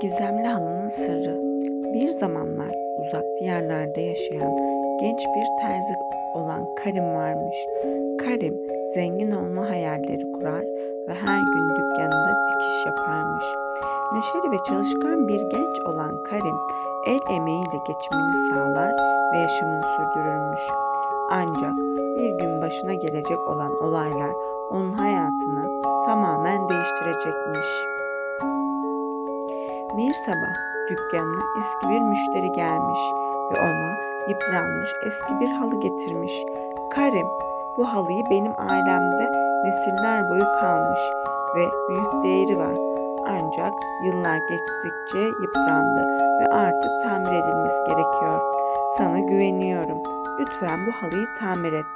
Gizemli halının sırrı. Bir zamanlar uzak diyarlarda yaşayan genç bir terzi olan Karim varmış. Karim zengin olma hayalleri kurar ve her gün dükkanında dikiş yaparmış. Neşeli ve çalışkan bir genç olan Karim el emeğiyle geçimini sağlar ve yaşamını sürdürürmüş. Ancak bir gün başına gelecek olan olaylar onun hayatını tamamen değiştirecekmiş. Bir sabah dükkanına eski bir müşteri gelmiş ve ona yıpranmış eski bir halı getirmiş. Karim, bu halıyı benim ailemde nesiller boyu kalmış ve büyük değeri var. Ancak yıllar geçtikçe yıprandı ve artık tamir edilmesi gerekiyor. Sana güveniyorum. Lütfen bu halıyı tamir et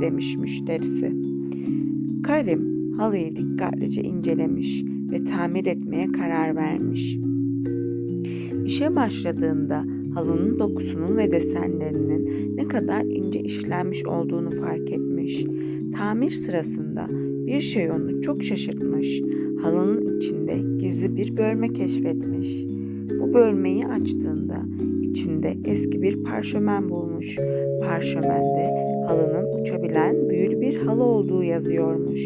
demiş müşterisi. Karim halıyı dikkatlice incelemiş ve tamir etmeye karar vermiş. İşe başladığında halının dokusunun ve desenlerinin ne kadar ince işlenmiş olduğunu fark etmiş. Tamir sırasında bir şey onu çok şaşırtmış. Halının içinde gizli bir bölme keşfetmiş. Bu bölmeyi açtığında içinde eski bir parşömen bulmuş. Parşömende halının uçabilen büyülü bir halı olduğu yazıyormuş.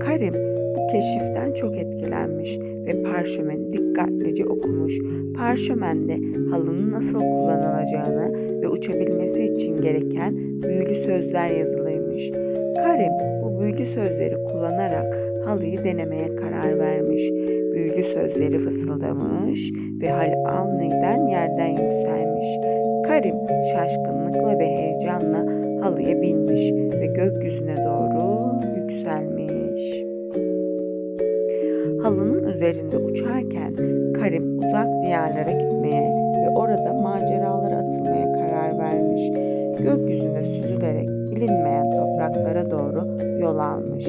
Karim bu keşiften çok etkilenmiş ve parşömeni dikkatlice okumuş. Parşömende halının nasıl kullanılacağını ve uçabilmesi için gereken büyülü sözler yazılıymış. Karim bu büyülü sözleri kullanarak halıyı denemeye karar vermiş. Büyülü sözleri fısıldamış ve hal aniden yerden yükselmiş. Karim şaşkınlıkla ve heyecanla halıya binmiş ve gökyüzüne doğru üzerinde uçarken Karim uzak diyarlara gitmeye ve orada maceralara atılmaya karar vermiş. Gökyüzüne süzülerek bilinmeyen topraklara doğru yol almış.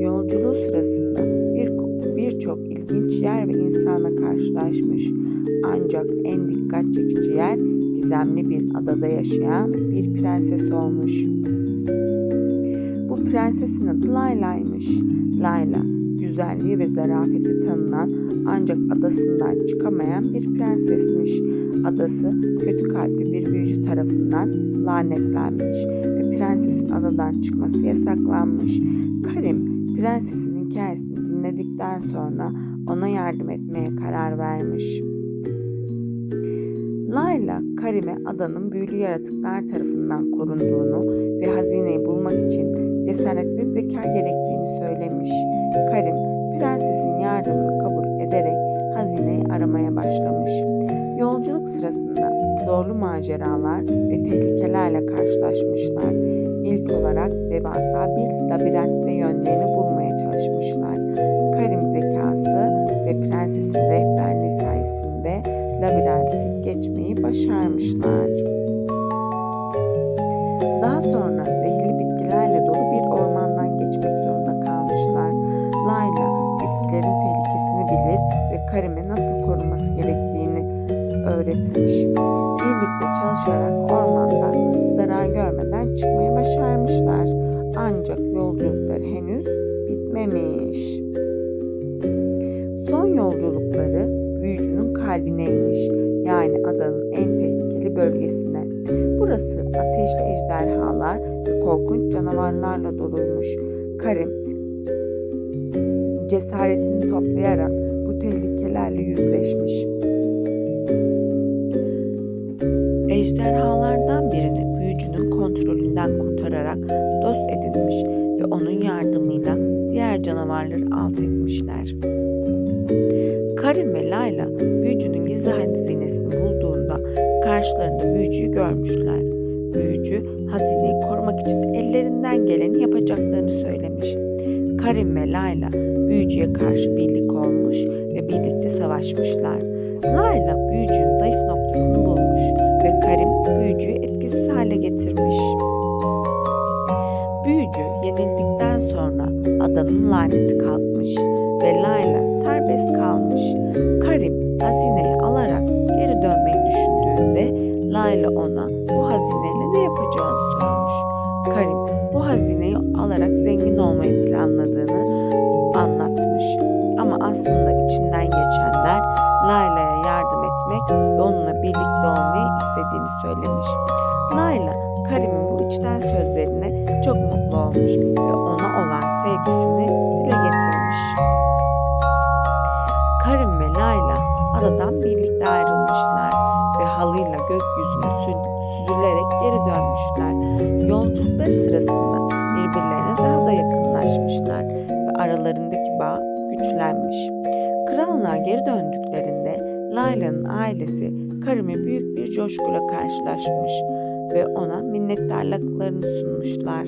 Yolculuğu sırasında bir birçok ilginç yer ve insana karşılaşmış. Ancak en dikkat çekici yer gizemli bir adada yaşayan bir prenses olmuş. Bu prensesin adı Layla'ymış. Layla güzelliği ve zarafeti tanınan ancak adasından çıkamayan bir prensesmiş. Adası kötü kalpli bir büyücü tarafından lanetlenmiş ve prensesin adadan çıkması yasaklanmış. Karim prensesin hikayesini dinledikten sonra ona yardım etmeye karar vermiş. Layla, Karim'e adanın büyülü yaratıklar tarafından korunduğunu ve hazineyi bulmak için cesaret ve zeka gerektiğini söylemiş. Karim, prensesin yardımını kabul ederek hazineyi aramaya başlamış. Yolculuk sırasında zorlu maceralar ve tehlikelerle karşılaşmışlar. İlk olarak devasa bir labirentte yönlerini bulmaya çalışmışlar. Karim zekası ve prensesin rehberliği sayesinde labirenti geçmeyi başarmışlar. Daha sonra öğretmiş. Birlikte çalışarak ormandan zarar görmeden çıkmayı başarmışlar. Ancak yolculukları henüz bitmemiş. Son yolculukları büyücünün kalbineymiş. Yani adanın en tehlikeli bölgesine. Burası ateşli ejderhalar ve korkunç canavarlarla doluymuş. Karim cesaretini toplayarak bu tehlikelerle yüzleşmiş. Ejderhalardan birini büyücünün kontrolünden kurtararak dost edinmiş ve onun yardımıyla diğer canavarları alt etmişler. Karim ve Layla büyücünün gizli hazinesini bulduğunda karşılarında büyücüyü görmüşler. Büyücü hazineyi korumak için ellerinden geleni yapacaklarını söylemiş. Karim ve Layla büyücüye karşı birlik olmuş ve birlikte savaşmışlar. Layla büyücünün zayıf noktasını bulmuş büyücüyü etkisiz hale getirmiş. Büyücü yenildikten sonra adanın laneti kalkmış ve Layla serbest kalmış. Karim hazineyi alarak geri dönmeyi düşündüğünde Layla ona bu hazineyle ne yapacağını sormuş. Karim bu hazineyi alarak zengin olmayı planladığını anlatmış. Ama aslında içinden istediğini söylemiş. Layla, Karim'in bu içten sözlerine çok mutlu olmuş ve ona olan sevgisini dile getirmiş. Karim ve Layla adadan birlikte ayrılmışlar ve halıyla gökyüzüne sü- süzülerek geri dönmüşler. Yolculukları sırasında birbirlerine daha da yakınlaşmışlar ve aralarındaki bağ güçlenmiş. Krallığa geri döndüklerinde Layla'nın ailesi Karim'e büyük bir coşkuyla karşılaşmış ve ona minnettarlıklarını sunmuşlar.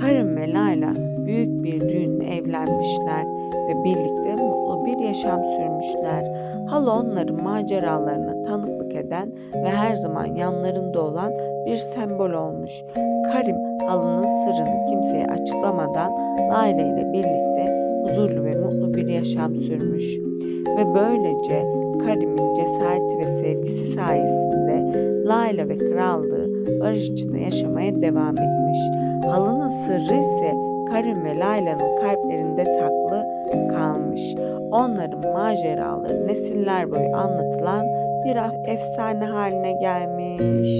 Karim ve Layla büyük bir düğünle evlenmişler ve birlikte mutlu bir yaşam sürmüşler. Halı onların maceralarına tanıklık eden ve her zaman yanlarında olan bir sembol olmuş. Karim halının sırrını kimseye açıklamadan Layla ile birlikte huzurlu ve mutlu bir yaşam sürmüş. Ve böylece Karim'in cesareti ve sevgisi sayesinde Layla ve krallığı barış içinde yaşamaya devam etmiş. Halının sırrı ise Karim ve Layla'nın kalplerinde saklı kalmış. Onların maceraları nesiller boyu anlatılan bir efsane haline gelmiş.